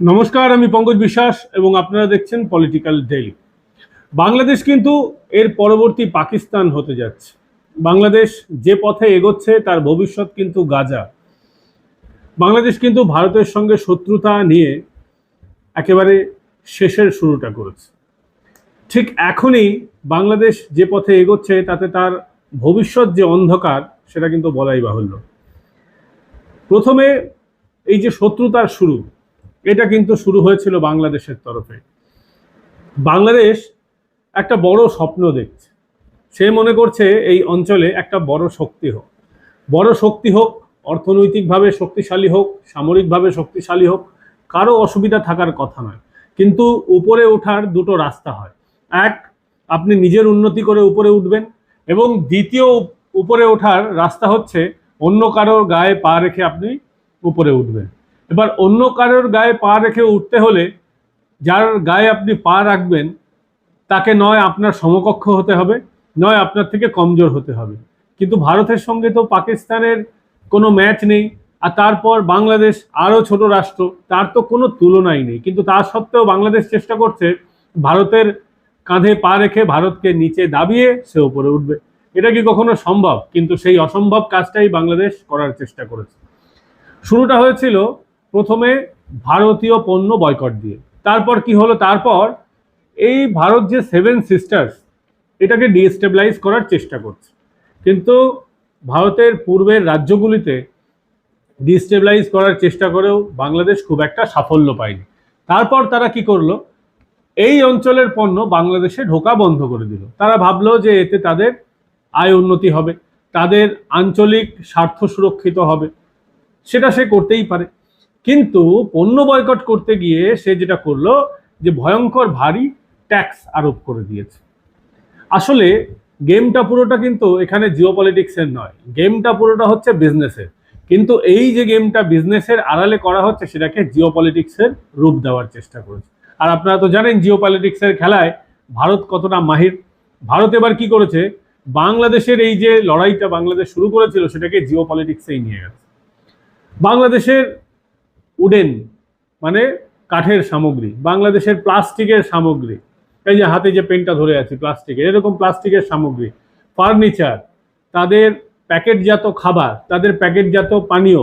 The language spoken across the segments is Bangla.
নমস্কার, আমি পঙ্কজ বিশ্বাস এবং আপনারা দেখছেন পলিটিক্যাল ডেইলি বাংলাদেশ কিন্তু এর পরবর্তী পাকিস্তান হতে যাচ্ছে। বাংলাদেশ যে পথে এগোচ্ছে, তার ভবিষ্যৎ কিন্তু গাজা। বাংলাদেশ কিন্তু ভারতের সঙ্গে শত্রুতা নিয়ে একেবারে শেষের শুরুটা করেছে। ঠিক এখনই বাংলাদেশ যে পথে এগোচ্ছে, তাতে তার ভবিষ্যৎ যে অন্ধকার, সেটা কিন্তু বলাই বাহুল্য। প্রথমে এই যে শত্রুতার শুরু এটা কিন্তু শুরু হয়েছিল বাংলাদেশের তরফে। বাংলাদেশ একটা বড় স্বপ্ন দেখছে। সে মনে করছে এই অঞ্চলে একটা বড় শক্তি হোক। বড় শক্তি হোক, অর্থনৈতিকভাবে শক্তিশালী হোক, সামরিকভাবে শক্তিশালী হোক, কারও অসুবিধা থাকার কথা নয়। কিন্তু উপরে ওঠার দুটো রাস্তা হয়। এক, আপনি নিজের উন্নতি করে উপরে উঠবেন এবং দ্বিতীয় উপরে ওঠার রাস্তা হচ্ছে অন্য কারোর গায়ে পা রেখে আপনি উপরে উঠবেন। এবার অন্য কারোর গায়ে পা রেখে উঠতে হলে যার গায়ে আপনি পা রাখবেন, তাকে নয় আপনার সমকক্ষ হতে হবে, নয় আপনার থেকে কমজোর হতে হবে। কিন্তু ভারতের সঙ্গে তো পাকিস্তানের কোনো ম্যাচ নেই, আর তারপর বাংলাদেশ আরও ছোট রাষ্ট্র, তার তো কোনো তুলনাই নেই। কিন্তু তা সত্ত্বেও বাংলাদেশ চেষ্টা করছে ভারতের কাঁধে পা রেখে ভারতকে নিচে দাবিয়ে সে উপরে উঠবে। এটা কি কখনো সম্ভব? কিন্তু সেই অসম্ভব কাজটাই বাংলাদেশ করার চেষ্টা করেছে। শুরুটা হয়েছিল প্রথমে ভারতীয় পণ্য বয়কট দিয়ে। তারপর কি হলো? তারপর এই ভারত যে সেভেন সিস্টার্স এটাকে ডিস্টেবিলাইজ করার চেষ্টা করছে। কিন্তু ভারতের পূর্বের রাজ্যগুলিতে ডিস্টেবিলাইজ করার চেষ্টা করেও বাংলাদেশ খুব একটা সাফল্য পায়নি। তারপর তারা কি করল? এই অঞ্চলের পণ্য বাংলাদেশে ঢোকা বন্ধ করে দিল। তারা ভাবলো যে এতে তাদের আয় উন্নতি হবে, তাদের আঞ্চলিক স্বার্থ সুরক্ষিত হবে। সেটা সে করতেই পারে। কিন্তু পণ্য বয়কট করতে গিয়ে সে যেটা করল, যে ভয়ঙ্কর ভারী ট্যাক্স আরোপ করে দিয়েছে। আসলে গেমটা পুরোটা কিন্তু এখানে জিও পলিটিক্সের নয়। গেমটা পুরোটা হচ্ছে বিজনেসের কিন্তু এই যে গেমটা বিজনেসের আড়ালে করা হচ্ছে, সেটাকে জিও পলিটিক্সের রূপ দেওয়ার চেষ্টা করেছে। আর আপনারা তো জানেন জিও পলিটিক্সের খেলায় ভারত কতটা মাহির। ভারত এবার কি করেছে? বাংলাদেশের এই যে লড়াইটা বাংলাদেশ শুরু করেছিল, সেটাকে জিও পলিটিক্সেই নিয়ে গেছে। বাংলাদেশের উডেন মানে কাঠের সামগ্রী, বাংলাদেশের প্লাস্টিকের সামগ্রী। এই যে হাতে যে পেনটা ধরে আছি প্লাস্টিকের, এরকম প্লাস্টিকের সামগ্রী, ফার্নিচার, তাদের প্যাকেটজাত খাবার, তাদের প্যাকেটজাত পানীয়,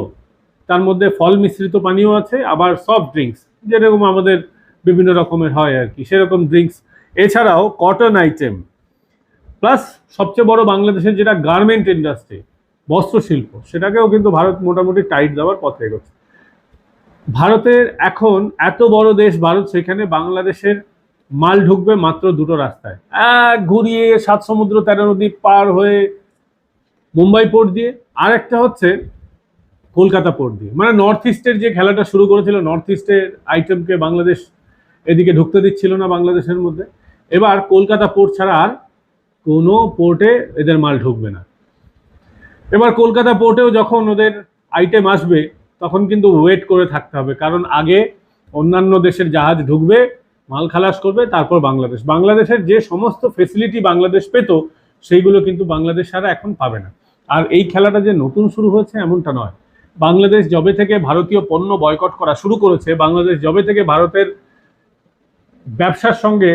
তার মধ্যে ফল মিশ্রিত পানীয় আছে, আবার সফট ড্রিঙ্কস যেরকম আমাদের বিভিন্ন রকমের হয় আর কি, সেরকম ড্রিঙ্কস এছাড়াও কটন আইটেম প্লাস সবচেয়ে বড় বাংলাদেশের যেটা গার্মেন্ট ইন্ডাস্ট্রি বস্ত্রশিল্প, সেটাকেও কিন্তু ভারত মোটামুটি টাইট দেওয়ার পথে এগোচ্ছে। ভারতের এখন এত বড় দেশ ভারত, সেখানে বাংলাদেশের মাল ঢুকবে মাত্র দুটো রাস্তায়। এক ঘুরিয়ে সাত সমুদ্র তেরো নদী পার হয়ে মুম্বাই পোর্ট দিয়ে আর একটা হচ্ছে কলকাতা পোর্ট দিয়ে। মানে নর্থ ইস্টের যে খেলাটা শুরু করেছিল নর্থ ইস্টের আইটেমকে বাংলাদেশ এদিকে ঢুকতে দিচ্ছিল না বাংলাদেশের মধ্যে। এবার কলকাতা পোর্ট ছাড়া আর কোনো পোর্টে এদের মাল ঢুকবে না। এবার কলকাতা পোর্টেও যখন ওদের আইটেম আসবে তখন কিন্তু ওয়েট করে থাকতে হবে। কারণ আগে অন্যান্য দেশের জাহাজ ঢুকবে, মাল খালাস করবে, তারপর বাংলাদেশ। বাংলাদেশের যে সমস্ত ফেসিলিটি বাংলাদেশ পেত, সেইগুলো কিন্তু বাংলাদেশ সারা এখন পাবে না। আর এই খেলাটা যে নতুন শুরু হয়েছে এমনটা নয়। বাংলাদেশ জবে থেকে ভারতীয় পণ্য বয়কট করা শুরু করেছে, বাংলাদেশ জবে থেকে ভারতের ব্যবসার সঙ্গে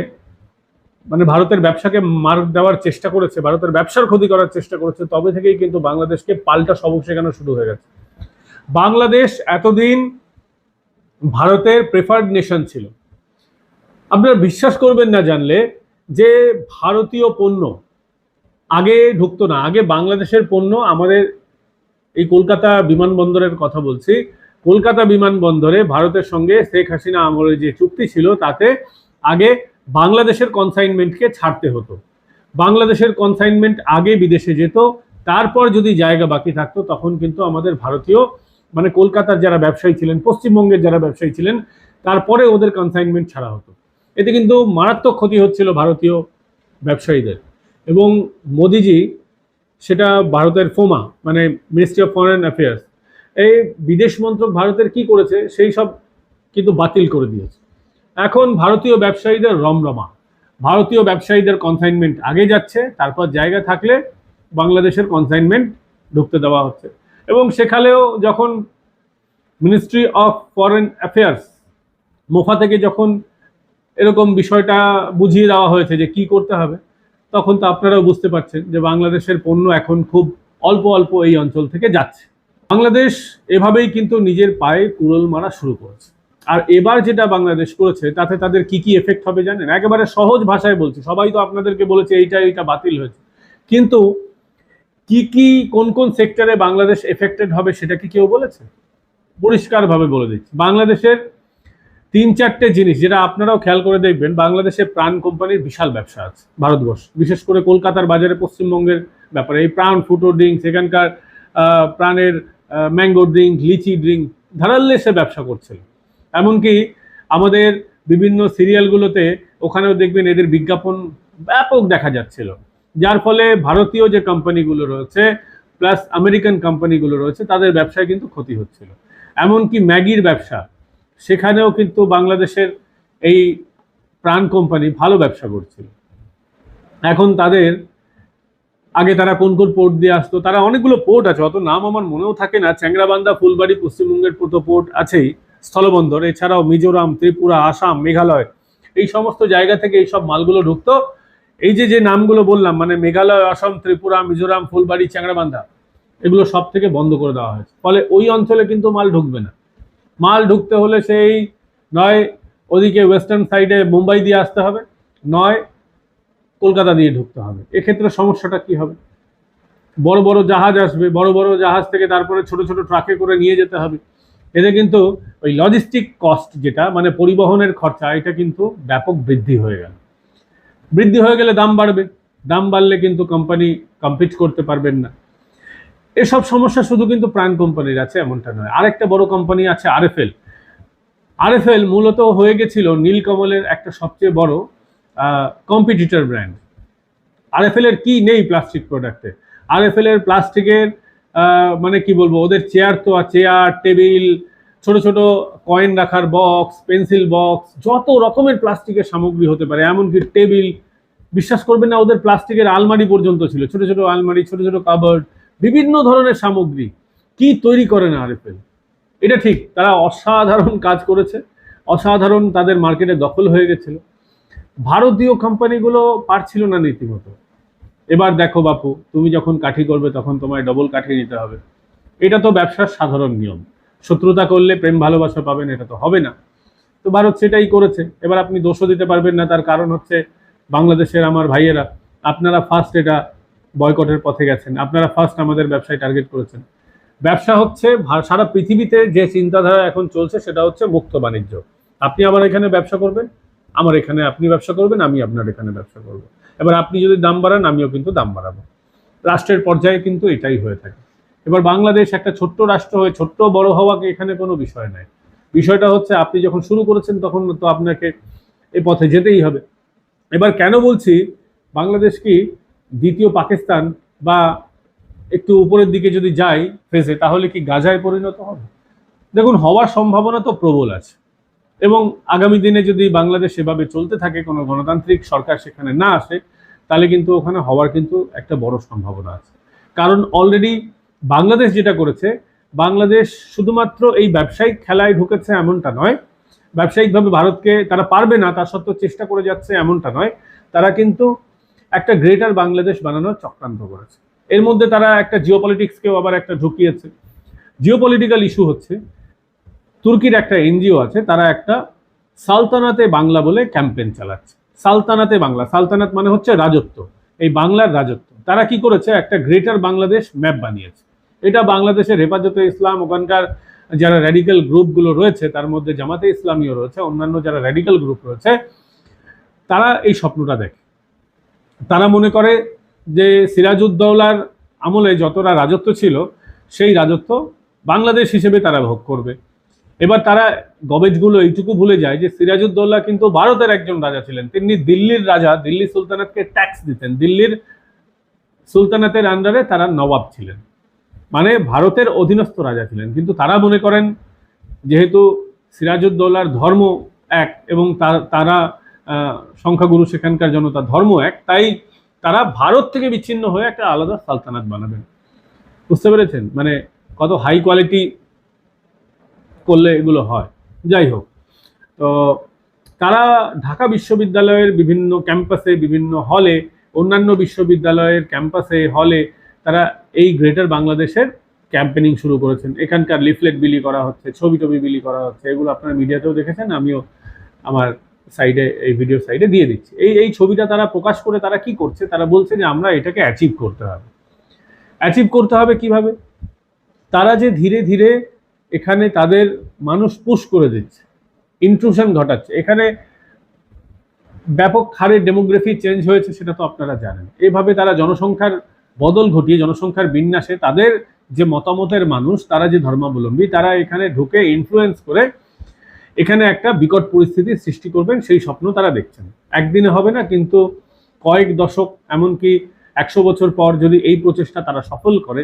মানে ভারতের ব্যবসাকে মার দেওয়ার চেষ্টা করেছে, ভারতের ব্যবসার ক্ষতি করার চেষ্টা করেছে, তবে থেকেই কিন্তু বাংলাদেশকে পাল্টা সবক শেখানো শুরু হয়ে গেছে। বাংলাদেশ এতদিন ভারতের প্রেফার্ড নেশন ছিল। আপনারা বিশ্বাস করবেন না জানলে যে ভারতীয় পণ্য আগে ঢুকতো না, আগে বাংলাদেশের পণ্য আমাদের এই কলকাতা বিমানবন্দরের কথা বলছি। কলকাতা বিমানবন্দরে ভারতের সঙ্গে শেখ হাসিনা আমলের যে চুক্তি ছিল, তাতে আগে বাংলাদেশের কনসাইনমেন্টকে ছাড়তে হতো। বাংলাদেশের কনসাইনমেন্ট আগে বিদেশে যেত, তারপর যদি জায়গা বাকি থাকতো, তখন কিন্তু আমাদের ভারতীয় মানে কলকাতার যারা ব্যবসায়ী ছিলেন, পশ্চিমবঙ্গের যারা ব্যবসায়ী ছিলেন, তারপরে ওদের কনসাইনমেন্ট ছাড়া হতো। এতে কিন্তু মারাত্মক ক্ষতি হচ্ছিল ভারতীয় ব্যবসায়ীদের। এবং মোদিজি সেটা ভারতের ফোমা মানে মিনিস্ট্রি অফ ফরেন অ্যাফেয়ার্স এই বিদেশ মন্ত্রক ভারতের কি করেছে, সেই সব কিন্তু বাতিল করে দিয়েছে। এখন ভারতীয় ব্যবসায়ীদের রমরমা। ভারতীয় ব্যবসায়ীদের কনসাইনমেন্ট আগে যাচ্ছে, তারপর জায়গা থাকলে বাংলাদেশের কনসাইনমেন্ট ঢুকতে দেওয়া হচ্ছে। এবং সেখানেও যখন ministry of foreign affairs MOFA থেকে যখন এরকম বিষয়টা বুঝিয়ে দেওয়া হয়েছে যে কি করতে হবে, তখন তো আপনারাও বুঝতে পারছেন যে বাংলাদেশের পণ্য এখন খুব অল্প অল্প এই অঞ্চল থেকে যাচ্ছে। বাংলাদেশ এভাবেই কিন্তু নিজের পায়ে কুড়োল মারা শুরু করেছে। আর এবার যেটা বাংলাদেশ করেছে, তাতে তাদের কি কি এফেক্ট হবে জানেন? একেবারে সহজ ভাষায় বলছি, সবাই তো আপনাদেরকে বলেছে এইটা এইটা বাতিল হয়েছে। কিন্তু কি কি, কোন কোন সেক্টরে বাংলাদেশ এফেক্টেড হবে সেটা কি কেউ বলেছে? পরিষ্কারভাবে বলে দিচ্ছি। বাংলাদেশের তিন চারটে জিনিস যেটা আপনারাও খেয়াল করে দেখবেন, বাংলাদেশে প্রাণ কোম্পানির বিশাল ব্যবসা আছে, ভারতবর্ষ। বিশেষ করে কলকাতার বাজারে পশ্চিমবঙ্গের ব্যাপারে। এই প্রাণ ফুটো ড্রিঙ্ক, সেখানকার প্রাণের ম্যাঙ্গো ড্রিঙ্ক, লিচি ড্রিঙ্ক, ধারাল্লে সে ব্যবসা করছিল। এমনকি আমাদের বিভিন্ন সিরিয়ালগুলোতে ওখানেও দেখবেন এদের বিজ্ঞাপন ব্যাপক দেখা যাচ্ছিল। যার ফলে ভারতীয় যে কোম্পানিগুলো রয়েছে প্লাস আমেরিকান কোম্পানিগুলো রয়েছে, তাদের ব্যবসায় কিন্তু ক্ষতি হচ্ছিল। এমনকি ম্যাগির ব্যবসা, সেখানেও কিন্তু বাংলাদেশের এই প্রাণ কোম্পানি ভালো ব্যবসা করছিল। এখন তাদের, আগে তারা কোন কোন পোর্ট দিয়ে আসতো, তারা অনেকগুলো পোর্ট আছে, অত নাম আমার মনেও থাকে না। চ্যাংরাবান্ধা, ফুলবাড়ি, পশ্চিমবঙ্গের তো পোর্ট আছেই, স্থলবন্দর, এছাড়াও মিজোরাম, ত্রিপুরা, আসাম, মেঘালয়, এই সমস্ত জায়গা থেকে এই সব মালগুলো ঢুকতো। এই যে যে নামগুলো বললাম মানে মেঘালয় অসম ত্রিপুরা, মিজোরাম, ফুলবাড়ি চ্যাংরাবান্ধা এগুলো সব থেকে বন্ধ করে দেওয়া হয়েছে। ফলে ওই অঞ্চলে কিন্তু মাল ঢুকবে না। মাল ঢুকতে হলে সেই নয়, ওদিকে ওয়েস্টার্ন সাইডে মুম্বাই দিয়ে আসতে হবে, নয়, কলকাতা দিয়ে ঢুকতে হবে। এক্ষেত্রে সমস্যাটা কি হবে? বড় বড় জাহাজ আসবে, বড় বড় জাহাজ থেকে তারপরে ছোট ছোট ট্রাকে করে নিয়ে যেতে হবে। এতে কিন্তু ওই লজিস্টিক কস্ট যেটা মানে পরিবহনের খরচা, এটা কিন্তু ব্যাপক বৃদ্ধি হয়ে গেল। বৃদ্ধি হয়ে গেলে দাম বাড়বে। দাম বাড়লে কিন্তু কোম্পানি কম্পিট করতে পারবেন না। এসব সমস্যা শুধু কিন্তু প্রাণ কোম্পানির আছে, এমনটা নয়। আরেকটা বড় কোম্পানি আছে আরএফএল। আরএফএল মূলত হয়ে গেছিল নীলকমলের একটা সবচেয়ে বড় কম্পিটিটর ব্র্যান্ড আরএফএল এর কি নেই প্লাস্টিক প্রোডাক্টে আরএফএল এর প্লাস্টিকের মানে কি বলব, ওদের চেয়ার তো চেয়ার টেবিল ছোট ছোট কয়েন রাখার বক্স পেন্সিল বক্স যত রকমের প্লাস্টিকের সামগ্রী হতে পারে, এমনকি টেবিল বিশ্বাস করবেন না, ওদের প্লাস্টিকের আলমারি পর্যন্ত ছিল। ছোট ছোট আলমারি, ছোট ছোট কাবার্ড বিভিন্ন ধরনের সামগ্রী। কি তৈরি করে না আরএফএল এটা ঠিক, তারা অসাধারণ কাজ করেছে। অসাধারণ তাদের মার্কেটে দখল হয়ে গেছিল। ভারতীয় কোম্পানিগুলো পারছিল না রীতিমতো এবার দেখো বাপু, তুমি যখন কাঠি করবে তখন তোমায় ডবল কাঠি নিতে হবে। এটা তো ব্যবসার সাধারণ নিয়ম। শত্রুতা করলে প্রেম, ভালোবাসা পাবেন, এটা তো হবে না। তো ভারত সেটাই করেছে। এবার আপনি দোষও দিতে পারবেন না, তার কারণ হচ্ছে বাংলাদেশের আমার ভাইয়েরা। আপনারা ফার্স্ট এটা বয়কটের পথে গেছেন। আপনারা ফার্স্ট আমাদের ব্যবসায় টার্গেট করেছেন। ব্যবসা হচ্ছে সারা পৃথিবীতে যে চিন্তাধারা এখন চলছে, সেটা হচ্ছে মুক্ত বাণিজ্য। আপনি আমার এখানে ব্যবসা করবেন? আমার এখানে আপনি ব্যবসা করবেন, আমি আপনার এখানে ব্যবসা করব। এবার আপনি যদি দাম বাড়ান, আমিও কিন্তু দাম বাড়াবো। রাষ্ট্রের পর্যায়ে কিন্তু এটাই হয়ে থাকে। এবার বাংলাদেশ একটা ছোট্ট রাষ্ট্র হয়ে, ছোট্ট বড় হওয়াকে এখানে কোনো বিষয় নাই। বিষয়টা হচ্ছে, আপনি যখন শুরু করেছেন, তখন তো আপনাকে এ পথে যেতেই হবে। এবার কেন বলছি, বাংলাদেশ কি দ্বিতীয় পাকিস্তান বা একটু উপরের দিকে যদি যাই ফেসে, তাহলে কি গাজায় পরিণত হবে? দেখুন, হওয়ার সম্ভাবনা তো প্রবল আছে। এবং আগামী দিনে যদি বাংলাদেশ এভাবে চলতে থাকে, কোনো গণতান্ত্রিক সরকার সেখানে না আসে, তাহলে কিন্তু ওখানে হওয়ার কিন্তু একটা বড় সম্ভাবনা আছে। কারণ অলরেডি বাংলাদেশ যেটা করেছে, বাংলাদেশ শুধুমাত্র এই ব্যবসায়িক খেলায় ঢুকেছে এমনটা নয়। ব্যবসায়িকভাবে ভারতকে তারা পারবে না, তার সত্ত্বেও চেষ্টা করে যাচ্ছে এমনটা নয়। তারা কিন্তু একটা গ্রেটার বাংলাদেশ বানানোর চক্রান্ত করেছে। এর মধ্যে তারা একটা জিওপলিটিক্সকেও আবার একটা ঢুকিয়েছে। জিওপলিটিক্যাল ইস্যু হচ্ছে, তুর্কির একটা এনজিও আছে, তারা একটা সালতানাতে বাংলা বলে ক্যাম্পেইন চালাচ্ছে। সালতানাতে বাংলা, সালতানাত মানে হচ্ছে রাজত্ব, এই বাংলার রাজত্ব। তারা কি করেছে? একটা গ্রেটার বাংলাদেশ ম্যাপ বানিয়েছে। এটা বাংলাদেশের হেফাজতে ইসলাম, ওখানকার যারা র্যাডিক্যাল গ্রুপগুলো রয়েছে, তার মধ্যে জামাতে ইসলামীও রয়েছে, অন্যান্য যারা র্যাডিক্যাল গ্রুপ রয়েছে, তারা এই স্বপ্নটা দেখে। তারা মনে করে যে সিরাজউদ্দৌলার আমলে যতটা রাজত্ব ছিল, সেই রাজত্ব বাংলাদেশ হিসেবে তারা ভোগ করবে। এবার তারা গবেজগুলো এইটুকু ভুলে যায় যে সিরাজউদ্দৌলা কিন্তু ভারতের একজন রাজা ছিলেন। তিনি দিল্লির রাজা, দিল্লি সুলতানাতকে ট্যাক্স দিতেন। দিল্লির সুলতানাতের আন্ডারে তারা নবাব ছিলেন। মানে ভারতের অধীনস্থ রাজা ছিলেন। কিন্তু তারা মনে করেন, যেহেতু সিরাজউদ্দৌলার ধর্ম এক এবং তার- সংখ্যাগুরু সেখানকার জনতা ধর্ম এক, তাই তারা ভারত থেকে বিচ্ছিন্ন হয়ে একটা আলাদা সালতানাত বানাবেন। বুঝতে পেরেছেন? মানে কত হাই কোয়ালিটি করলে এগুলো হয়। যাই হোক, তো তারা ঢাকা বিশ্ববিদ্যালয়ের বিভিন্ন ক্যাম্পাসে বিভিন্ন হলে অন্যান্য বিশ্ববিদ্যালয়ের ক্যাম্পাসে হলে তারা এই গ্রেটার বাংলাদেশের ক্যাম্পেনিং শুরু করেছেন। এখানকার লিফলেট বিলি করা হচ্ছে, ছবি টবি বিলি করা হচ্ছে, এগুলো আপনারা মিডিয়াতেও দেখেছেন, আমিও আমার সাইডে এই ভিডিও সাইডে দিয়ে দিচ্ছি। এই এই ছবিটা তারা প্রকাশ করে তারা কি করছে? তারা বলছে যে আমরা এটাকে অ্যাচিভ করতে হবে। অ্যাচিভ করতে হবে কীভাবে? তারা যে ধীরে ধীরে এখানে তাদের মানুষ পুশ করে দিচ্ছে ইন্ট্রুশন ঘটাচ্ছে। এখানে ব্যাপক হারে ডেমোগ্রাফি চেঞ্জ হয়েছে, সেটা তো আপনারা জানেন। এভাবে তারা জনসংখ্যার বদল ঘটিয়ে জনসংখ্যার বিন্যাসে তাদের যে মতামতের মানুষ, তারা যে ধর্মাবলম্বী, তারা এখানে ঢুকে ইনফ্লুয়েন্স করে এখানে একটা বিকট পরিস্থিতির সৃষ্টি করবেন, সেই স্বপ্ন তারা দেখছেন। একদিনে হবে না, কিন্তু কয়েক দশক, এমনকি একশো বছর পর যদি এই প্রচেষ্টা তারা সফল করে,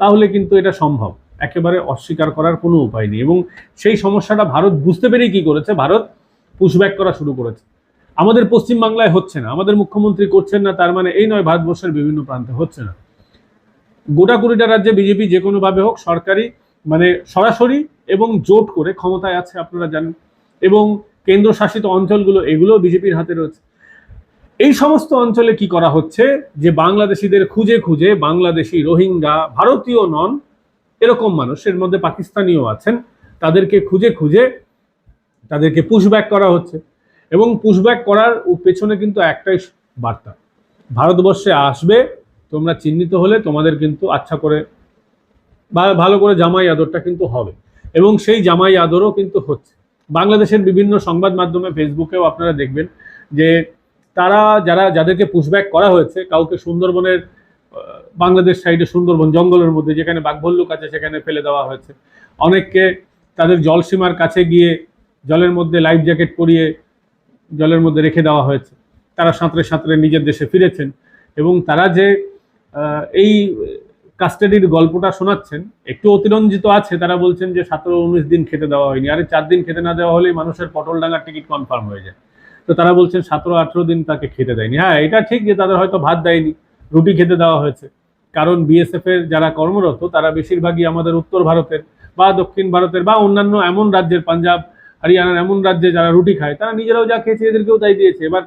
তাহলে কিন্তু এটা সম্ভব। একেবারে অস্বীকার করার কোনো উপায় নেই। এবং সেই সমস্যাটা ভারত বুঝতে পেরেই কি করেছে? ভারত পুশব্যাক করা শুরু করেছে। আমাদের পশ্চিমবাংলায় হচ্ছে না, আমাদের মুখ্যমন্ত্রী করছেন না, তার মানে এই নয়, ভারতবর্ষের বিভিন্ন প্রান্তে হচ্ছে না। গোটা কুড়িটা রাজ্যে বিজেপি যে কোনোভাবে হোক, সরকারি মানে সরাসরি এবং জোট করে ক্ষমতায় আছে, আপনারা জানেন। এবং কেন্দ্রশাসিত অঞ্চলগুলো এগুলো বিজেপির হাতে রয়েছে। এই সমস্ত অঞ্চলে কি করা হচ্ছে? যে বাংলাদেশিদের খুঁজে খুঁজে বাংলাদেশি রোহিঙ্গা, ভারতীয় নন, এরকম মানুষ এর মধ্যে পাকিস্তানিও আছেন, তাদেরকে খুঁজে খুঁজে তাদেরকে পুশব্যাক করা হচ্ছে। এবং পুশব্যাক করার পেছনে কিন্তু একটাই বার্তা। ভারতবর্ষে আসবে, তোমরা চিহ্নিত হলে তোমাদের কিন্তু আচ্ছা করে, বা ভালো করে জামাই আদরটা কিন্তু হবে। এবং সেই জামাই আদরও কিন্তু হচ্ছে। বাংলাদেশের বিভিন্ন সংবাদ মাধ্যমে ফেসবুকেও আপনারা দেখবেন যে তারা, যারা, যাদেরকে পুশব্যাক করা হয়েছে, কাউকে সুন্দরবনের বাংলাদেশ সাইডে সুন্দরবন জঙ্গলের মধ্যে, যেখানে বাঘভল্লুক আছে, সেখানে ফেলে দেওয়া হয়েছে। অনেককে তাদের জলসীমার কাছে গিয়ে জলের মধ্যে লাইফ জ্যাকেট পরিয়ে জলের মধ্যে রেখে দেওয়া হয়েছে। তারা সাঁতরে সাঁতরে নিজের দেশে ফিরেছেন এবং তারা যে এই কাস্টাডির গল্পটা শোনাচ্ছেন, একটু অতিরঞ্জিত আছে, তারা বলছেন যে সতেরো উনিশ দিন খেতে দেওয়া হয়নি। আরে চার দিন খেতে না দেওয়া হলেই মানুষের পটল ডাঙার টিকিট কনফার্ম হয়ে যায়। তো তারা বলছেন সতেরো আঠেরো দিন তাকে খেতে দেয়নি। হ্যাঁ এটা ঠিক যে তাদের হয়তো ভাত দেয়নি, রুটি খেতে দেওয়া হয়েছে। কারণ বিএসএফ এর যারা কর্মরত, তারা বেশিরভাগই আমাদের উত্তর ভারতের বা দক্ষিণ ভারতের বা অন্যান্য এমন রাজ্যের পাঞ্জাব হরিয়ানার এমন রাজ্যে যারা রুটি খায়, তারা নিজেরাও যা খেয়েছে এদেরকেও তাই দিয়েছে। এবার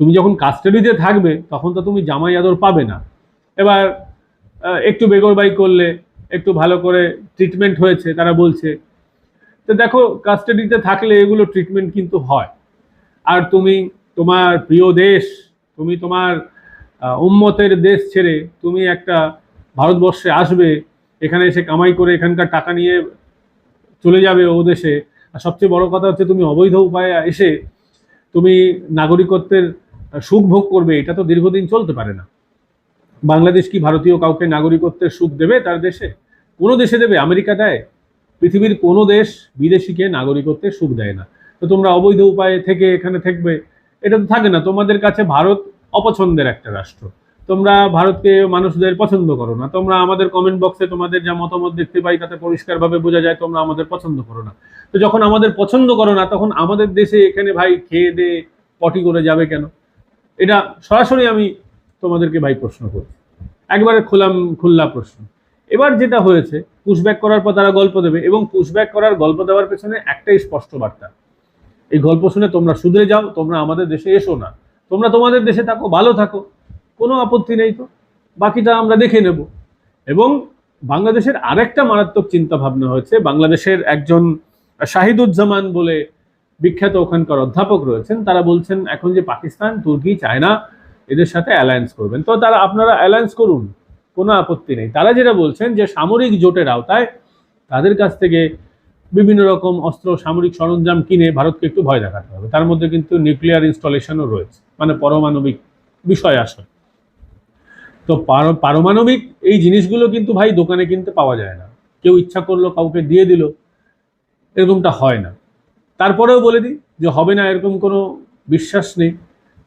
তুমি যখন কাস্টাডিতে থাকবে, তখন তো তুমি জামাই আদর পাবে না। এবার একটু বেগরবাই করলে, একটু ভালো করে ট্রিটমেন্ট হয়েছে, তারা বলছে। তো দেখো কাস্টাডিতে থাকলে এগুলো ট্রিটমেন্ট কিন্তু হয়। আর তুমি তোমার প্রিয় দেশ, তুমি তোমার উম্মতের দেশ ছেড়ে তুমি একটা ভারতবর্ষে আসবে, এখানে এসে কামাই করে এখানকার টাকা নিয়ে চলে যাবে ও দেশে আর সবচেয়ে বড় কথা হচ্ছে তুমি অবৈধ উপায়ে এসে তুমি নাগরিকত্বের সুখ ভোগ করবে, এটা তো দীর্ঘদিন চলতে পারে না। বাংলাদেশ কি ভারতীয় কাউকে নাগরিকত্বের সুখ দেবে তার দেশে? কোনো দেশে দেবে, আমেরিকা দেয়। পৃথিবীর কোনো দেশ বিদেশিকে নাগরিকত্বের সুখ দেয় না। তো তোমরা অবৈধ উপায়ে থেকে এখানে থাকবে, এটা তো থাকে না। তোমাদের কাছে ভারত অপছন্দের একটা রাষ্ট্র। তোমরা ভারতকে মানুষদের পছন্দ করো না। তোমরা আমাদের কমেন্ট বক্সে তোমাদের যা মতামত দেখতে পাই, তাতে পরিষ্কারভাবে বোঝা যায় তোমরা আমাদের পছন্দ করো না। তো যখন আমাদের পছন্দ করো না, তখন আমাদের দেশে এখানে ভাই খেয়ে দে, পটি করে যাবে কেন? এটা সরাসরি আমি তোমাদেরকে ভাই প্রশ্ন করি একবারে খোলাম, খুল্লা প্রশ্ন। এবার যেটা হয়েছে পুশব্যাক করার পর তারা গল্প দেবে এবং পুশব্যাক করার গল্প দেওয়ার পেছনে একটাই স্পষ্ট বার্তা। এই গল্প শুনে তোমরা শুধরে যাও, তোমরা আমাদের দেশে এসো না। তোমরা তোমাদের দেশে থাকো, ভালো থাকো। কোনো আপত্তি নেই তো। বাকিটা আমরা দেখে নেব। এবং বাংলাদেশের আরেকটা মারাত্মক চিন্তা ভাবনা হয়েছে। বাংলাদেশের একজন শাহিদুজ্জামান বলে বিখ্যাত ওখানকার অধ্যাপক রয়েছেন। তারা বলছেন, এখন যে পাকিস্তান, তুর্কি, চায়না এদের সাথে অ্যালায়েন্স করবেন। তো তারা, আপনারা অ্যালায়েন্স করুন, কোনো আপত্তি নেই। তারা যেটা বলছেন যে, সামরিক জোটের আওতায় তাদের কাছ থেকে বিভিন্ন রকম অস্ত্র, সামরিক সরঞ্জাম কিনে ভারতকে একটু ভয় দেখাতে হবে। তার মধ্যে কিন্তু নিউক্লিয়ার ইনস্টলেশনও রয়েছে। মানে পারমাণবিক বিষয় আসে তো পার- পারমাণবিক এই জিনিসগুলো কিন্তু ভাই দোকানে কিনতে পাওয়া যায় না। কেউ ইচ্ছা করল, কাউকে দিয়ে দিল, এরকমটা হয় না। তারপরেও বলে দিই যে হবে না, এরকম কোনো বিশ্বাস নেই।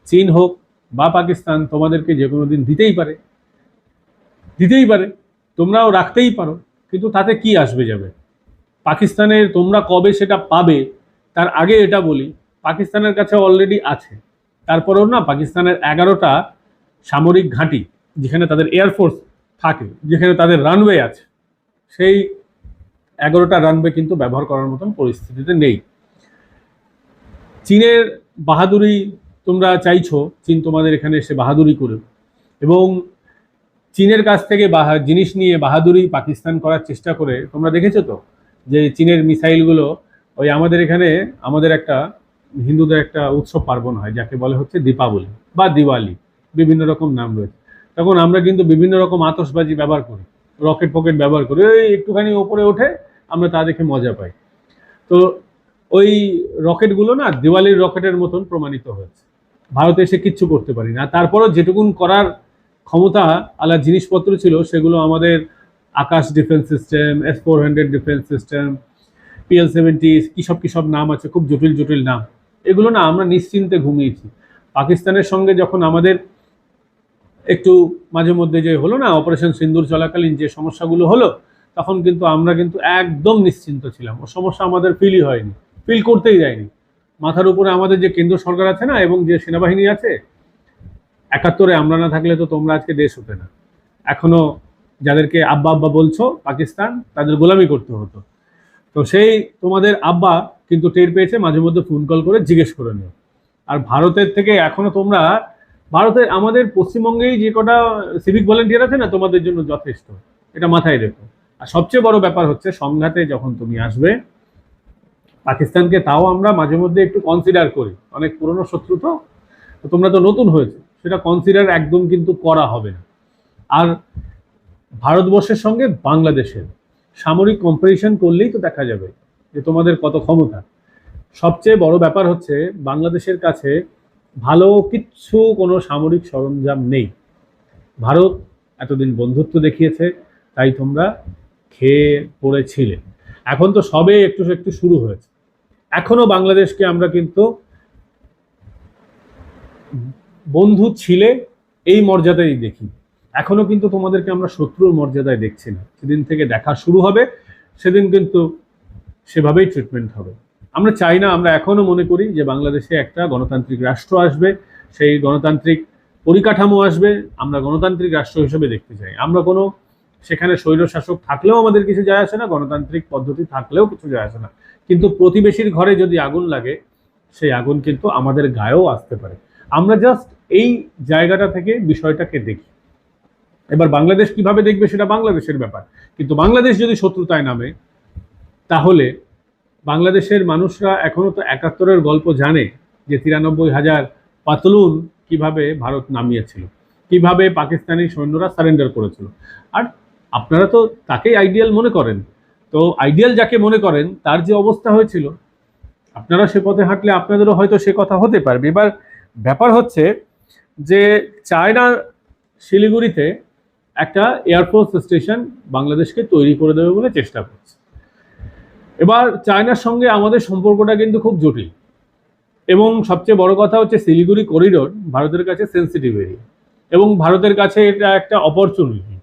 চীন হোক বা পাকিস্তান, তোমাদেরকে যে কোনো দিন দিতেই পারে। দিতেই পারে, তোমরাও রাখতেই পারো, কিন্তু তাতে কি আসবে যাবে? পাকিস্তানের তোমরা কবে সেটা পাবে? তার আগে এটা বলি, পাকিস্তানের কাছে অলরেডি আছে। তারপরেও না, পাকিস্তানের এগারোটা সামরিক ঘাঁটি যেখানে তাদের এয়ারফোর্স থাকে, যেখানে তাদের রানওয়ে আছে, সেই এগারোটা রানওয়ে কিন্তু ব্যবহার করার মতন পরিস্থিতিতে নেই। চীনের বাহাদুরি তোমরা চাইছো, চীন তোমাদের এখানে এসে বাহাদুরি করে এবং চীনের কাছ থেকে বাহা, জিনিস নিয়ে বাহাদুরি পাকিস্তান করার চেষ্টা করে, তোমরা দেখেছ তো? যে চীনের মিসাইলগুলো ওই আমাদের এখানে, আমাদের একটা হিন্দুদের একটা উৎসব পার্বণ হয়, যাকে বলে হচ্ছে দীপাবলি বা দিওয়ালি, বিভিন্ন রকম নাম রয়েছে। তখন আমরা কিন্তু বিভিন্ন রকম আতসবাজি ব্যবহার করি, রকেট পকেট ব্যবহার করি, ওই একটুখানি ওপরে ওঠে, আমরা তা দেখে মজা পাই। তো ওই রকেটগুলো না দিওয়ালির রকেটের মতন প্রমাণিত হয়েছে। ভারতে এসে কিচ্ছু করতে পারি না তারপরও যেটুকুন করার ক্ষমতা আলা জিনিসপত্র ছিল, সেগুলো আমাদের Akash defence system, S four hundred defence system PL seventy কী সব কী সব নাম আছে, খুব জটিল জটিল নাম। এগুলো না আমরা নিশ্চিন্তে ঘুমিয়েছি। পাকিস্তানের সঙ্গে যখন আমাদের একটু মাঝে মধ্যে যে হলো না অপারেশন সিন্দুর চলাকালীন যে সমস্যাগুলো হলো, তখন কিন্তু আমরা কিন্তু একদম নিশ্চিন্ত ছিলাম। ও সমস্যা আমাদের ফিলই হয়নি ফিল করতেই যায়নি মাথার উপরে আমাদের যে কেন্দ্র সরকার আছে না, এবং যে সেনাবাহিনী আছে, একাত্তরে আমরা না থাকলে তো তোমরা আজকে দেশ হতে না। এখনও যাদেরকে আব্বা আব্বা বলছো, পাকিস্তান, তাদের গোলামি করতে হতো। তো সেই তোমাদের আব্বা কিন্তু টের পেয়েছে, মাঝে মধ্যে ফোন কল করে জিজ্ঞেস করে নিও। আর ভারতের থেকে এখনও তোমরা ভারতের, আমাদের পশ্চিমবঙ্গেই যে কটা সিভিক ভলেন্টিয়ার আছে না, তোমাদের জন্য যথেষ্ট। এটা মাথায় রেখো। আর সবচেয়ে বড় ব্যাপার হচ্ছে, সংঘাতে যখন তুমি আসবে, পাকিস্তানকে তাও আমরা মাঝে মধ্যে একটু কনসিডার করি। অনেক পুরনো শত্রু তো তোমরা তো নতুন হয়েছে। সেটা কনসিডার একদম কিন্তু করা হবে না। আর ভারতবর্ষের সঙ্গে বাংলাদেশের সামরিক কম্পারিশন করলেই তো দেখা যাবে যে তোমাদের কত ক্ষমতা। সবচেয়ে বড় ব্যাপার হচ্ছে, বাংলাদেশের কাছে ভালো কিচ্ছু কোনো সামরিক সরঞ্জাম নেই। ভারত এতদিন বন্ধুত্ব দেখিয়েছে, তাই তোমরা খেয়ে পড়েছিলে। এখন তো সবে একটু একটু শুরু হয়েছে। এখনও বাংলাদেশকে আমরা কিন্তু বন্ধু ছিলে এই মর্যাদাই দেখি। এখনও কিন্তু তোমাদেরকে আমরা শত্রুর মর্যাদায় দেখছি না। সেদিন থেকে দেখা শুরু হবে, সেদিন কিন্তু সেভাবেই ট্রিটমেন্ট হবে। আমরা চাই না, আমরা এখনও মনে করি যে বাংলাদেশে একটা গণতান্ত্রিক রাষ্ট্র আসবে, সেই গণতান্ত্রিক পরিকাঠামো আসবে, আমরা গণতান্ত্রিক রাষ্ট্র হিসেবে দেখতে চাই। আমরা কোনো সেখানে স্বৈরশাসক থাকলেও আমাদের কিছু যায় আসে না, গণতান্ত্রিক পদ্ধতি থাকলেও কিছু যায় আসে না। কিন্তু প্রতিবেশীর ঘরে যদি আগুন লাগে, সেই আগুন কিন্তু আমাদের গায়েও আসতে পারে। আমরা জাস্ট এই জায়গাটা থেকে বিষয়টাকে দেখি। এবার বাংলাদেশ কীভাবে দেখবে সেটা বাংলাদেশের ব্যাপার। কিন্তু বাংলাদেশ যদি শত্রুতায় নামে, তাহলে বাংলাদেশের মানুষরা এখনও তো একাত্তরের গল্প জানে যে তিরানব্বই হাজার পাতলুন কীভাবে ভারত নামিয়েছিল, কীভাবে পাকিস্তানি সৈন্যরা সারেন্ডার করেছিল। আর আপনারা তো তাকেই আইডিয়াল মনে করেন। তো আইডিয়াল যাকে মনে করেন, তার যে অবস্থা হয়েছিল, আপনারা সে পথে হাঁটলে আপনাদেরও হয়তো সে কথা হতে পারবে। এবার ব্যাপার হচ্ছে যে চায়না শিলিগুড়িতে একটা এয়ারফোর্স স্টেশন বাংলাদেশকে তৈরি করে দেবে বলে চেষ্টা করছে। এবার চায়নার সঙ্গে আমাদের সম্পর্কটা কিন্তু খুব জটিল। এবং সবচেয়ে বড় কথা হচ্ছে শিলিগুড়ি করিডোর ভারতের কাছে সেন্সিটিভ এরিয়া এবং ভারতের কাছে এটা একটা অপরচুনিটি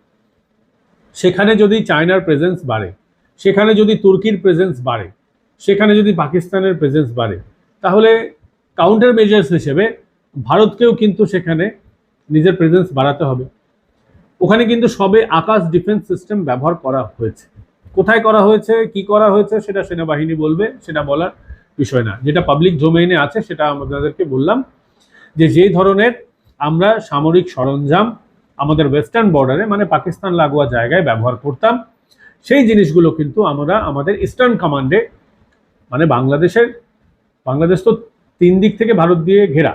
সেখানে যদি চায়নার প্রেজেন্স বাড়ে, সেখানে যদি তুর্কির প্রেজেন্স বাড়ে, সেখানে যদি পাকিস্তানের প্রেজেন্স বাড়ে, তাহলে কাউন্টার মেজার্স হিসেবে ভারতকেও কিন্তু সেখানে নিজের প্রেজেন্স বাড়াতে হবে। ওখানে কিন্তু সবে আকাশ ডিফেন্স সিস্টেম ব্যবহার করা হয়েছে। কোথায় করা হয়েছে, কি করা হয়েছে, সেটা সেনাবাহিনী বলবে, সেটা বলার বিষয় না। যেটা পাবলিক ডোমেইনে আছে, সেটা আমাদেরকে বললাম যে যেই ধরনের আমরা সামরিক সরঞ্জাম আমাদের ওয়েস্টার্ন বর্ডারে মানে পাকিস্তান লাগোয়া জায়গায় ব্যবহার করতাম, সেই জিনিসগুলো কিন্তু আমরা আমাদের ইস্টার্ন কমান্ডে মানে বাংলাদেশের, বাংলাদেশ তো তিন দিক থেকে ভারত দিয়ে ঘেরা।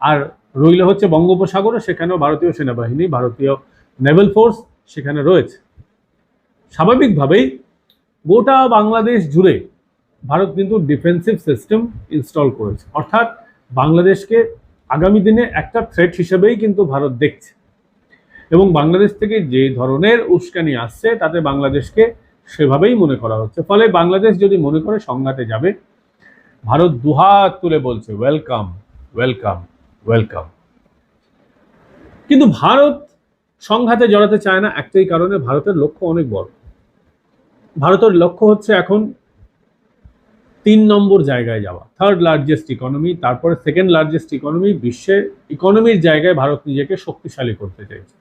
আর রইল হচ্ছে বঙ্গোপসাগরে, সেখানেও ভারতীয় সেনাবাহিনী, ভারতীয় নেভেল ফোর্স সেখানে রয়েছে। স্বাভাবিকভাবেই গোটা বাংলাদেশ জুড়ে ভারত কিন্তু ডিফেন্সিভ সিস্টেম ইনস্টল করেছে। অর্থাৎ বাংলাদেশকে আগামী দিনে একটা থ্রেট হিসেবেই কিন্তু ভারত দেখছে। এবং বাংলাদেশ থেকে যে ধরনের উস্কানি আসছে, তাতে বাংলাদেশকে সেভাবেই মনে করা হচ্ছে। ফলে বাংলাদেশ যদি মনে করে সংঘাতে যাবে, ভারত দুহাত তুলে বলছে ওয়েলকাম ওয়েলকাম ওয়েলকাম কিন্তু ভারত সংঘাতে জড়াতে চায় না একটাই কারণে, ভারতের লক্ষ্য অনেক বড়। ভারতের লক্ষ্য হচ্ছে এখন তিন নম্বর জায়গায় যাওয়া। থার্ড লার্জেস্ট ইকোনমি তারপরে সেকেন্ড লার্জেস্ট ইকোনমি বিশ্বের ইকোনমির জায়গায় ভারত নিজেকে শক্তিশালী করতে চাইছে।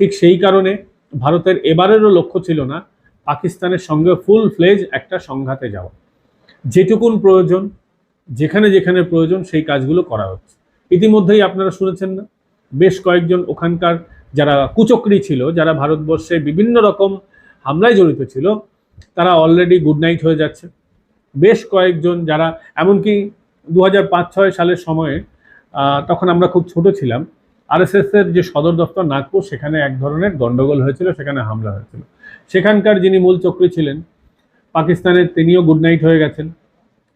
ঠিক সেই কারণে ভারতের এবারেরও লক্ষ্য ছিল না পাকিস্তানের সঙ্গে ফুল ফ্লেজ একটা সংঘাতে যাওয়া। যেটুকুন প্রয়োজন, যেখানে যেখানে প্রয়োজন সেই কাজগুলো করা হচ্ছে। ইতিমধ্যেই আপনারা শুনেছেন না, বেশ কয়েকজন ওখানকার যারা কুচক্রি ছিল, যারা ভারতবর্ষে বিভিন্ন রকম হামলায় জড়িত ছিল তারা অলরেডি গুড নাইট হয়ে যাচ্ছে। বেশ কয়েকজন যারা, এমনকি দু হাজার পাঁচ ছয় সালের সময়ে তখন আমরা খুব ছোট ছিলাম আরএসএস এর যে সদর দপ্তর নাগপুর, সেখানে এক ধরনের গন্ডগোল হয়েছিল, সেখানে হামলা হয়েছিল। সেখানকার যিনি মূল চক্রী ছিলেন, পাকিস্তানের তিনিও গুড নাইট হয়ে গেছেন,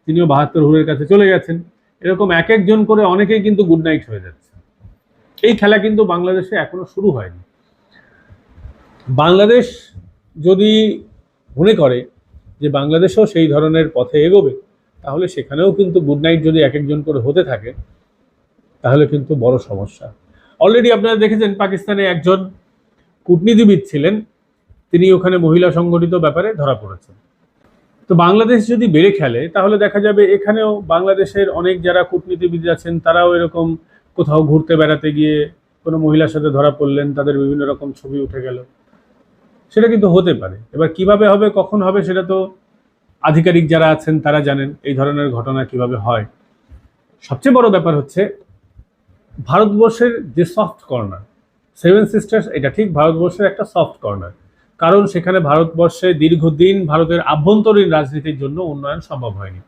তিনিও বাহাত্তর হুরের কাছে চলে গেছেন। এরকম এক একজন করে অনেকেই কিন্তু গুড নাইট হয়ে যাচ্ছে। এই খেলা কিন্তু বাংলাদেশে এখনও শুরু হয়নি। বাংলাদেশ যদি মনে করে যে বাংলাদেশও সেই ধরনের পথে এগোবে, তাহলে সেখানেও কিন্তু গুড নাইট যদি এক একজন করে হতে থাকে, তাহলে কিন্তু বড় সমস্যা। অলরেডি আপনারা দেখেছেন পাকিস্তানে একজন কূটনীতিবিদ ছিলেন, তিনি ওখানে মহিলা সংগঠিত ব্যাপারে ধরা পড়েছেন। তো বাংলাদেশ যদি বেড়ে খেলে, তাহলে দেখা যাবে এখানেও বাংলাদেশের অনেক যারা কূটনীতিবিদ আছেন, তারাও এরকম কোথাও ঘুরতে বেড়াতে গিয়ে কোনো মহিলার সাথে ধরা পড়লেন, তাদের বিভিন্ন রকম ছবি উঠে গেল। সেটা কিন্তু হতে পারে। এবার কীভাবে হবে, কখন হবে, সেটা তো আধিকারিক যারা আছেন তারা জানেন এই ধরনের ঘটনা কীভাবে হয়। সবচেয়ে বড় ব্যাপার হচ্ছে ভারতবর্ষের যে সফট কর্নার সেভেন সিস্টার্স এটা ঠিক ভারতবর্ষের একটা সফট কর্নার কারণ সেখানে ভারতবর্ষে দীর্ঘদিন ভারতের আভ্যন্তরীণ রাজনীতির জন্য উন্নয়ন সম্ভব হয়নি।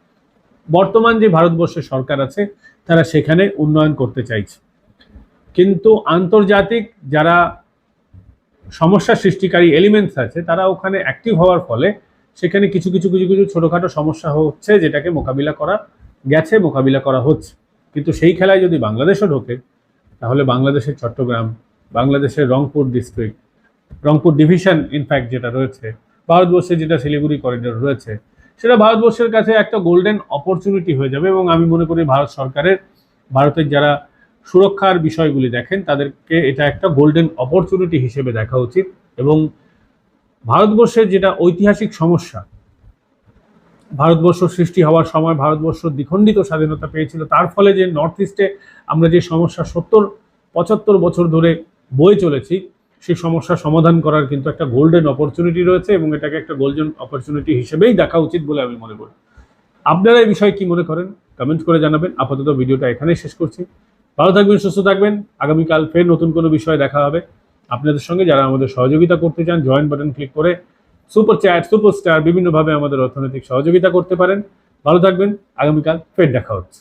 বর্তমান যে ভারতবর্ষের সরকার আছে, তারা সেখানে উন্নয়ন করতে চাইছে। কিন্তু আন্তর্জাতিক যারা সমস্যা সৃষ্টিকারী এলিমেন্টস আছে, তারা ওখানে অ্যাক্টিভ হওয়ার ফলে সেখানে কিছু কিছু কিছু কিছু ছোটোখাটো সমস্যা হচ্ছে যেটাকে মোকাবিলা করা গেছে, মোকাবিলা করা হচ্ছে। কিন্তু সেই খেলায় যদি বাংলাদেশও ঢোকে, তাহলে বাংলাদেশের চট্টগ্রাম, বাংলাদেশের Rangpur district Rangpur division in fact যেটা রয়েছে, ভারতবর্ষে যেটা শিলিগুড়ি করিডোর রয়েছে, সেটা ভারতবর্ষের কাছে একটা গোল্ডেন অপরচুনিটি হয়ে যাবে এবং আমি মনে করি ভারত সরকারের, ভারতের যারা সুরক্ষার বিষয়গুলি দেখেন, তাদেরকে এটা একটা গোল্ডেন অপরচুনিটি হিসেবে দেখা উচিত এবং ভারতবর্ষের যেটা ঐতিহাসিক সমস্যা, ভারতবর্ষ সৃষ্টি হওয়ার সময় ভারতবর্ষ দ্বিখণ্ডিত স্বাধীনতা পেয়েছিল, তার ফলে যে নর্থ ইস্টে আমরা যে সমস্যা সত্তর, পঁচাত্তর বছর ধরে বয়ে চলেছি সেই সমস্যার সমাধান করার কিন্তু একটা গোল্ডেন অপরচুনিটি রয়েছে এবং এটাকে একটা গোল্ডেন অপরচুনিটি হিসেবেই দেখা উচিত বলে আমি মনে করি। আপনারা এই বিষয়ে কি মনে করেন? কমেন্ট করে জানাবেন। আপাতত ভিডিওটা এখানেই শেষ করছি। ভালো থাকবেন, সুস্থ থাকবেন। আগামীকাল ফের নতুন কোনো বিষয় দেখা হবে। আপনাদের সঙ্গে যারা আমাদের সহযোগিতা করতে চান জয়েন্ট বাটন ক্লিক করে সুপার চ্যাট সুপার স্টার বিভিন্নভাবে আমাদের অর্থনৈতিক সহযোগিতা করতে পারেন। ভালো থাকবেন, আগামীকাল ফের দেখা হচ্ছে।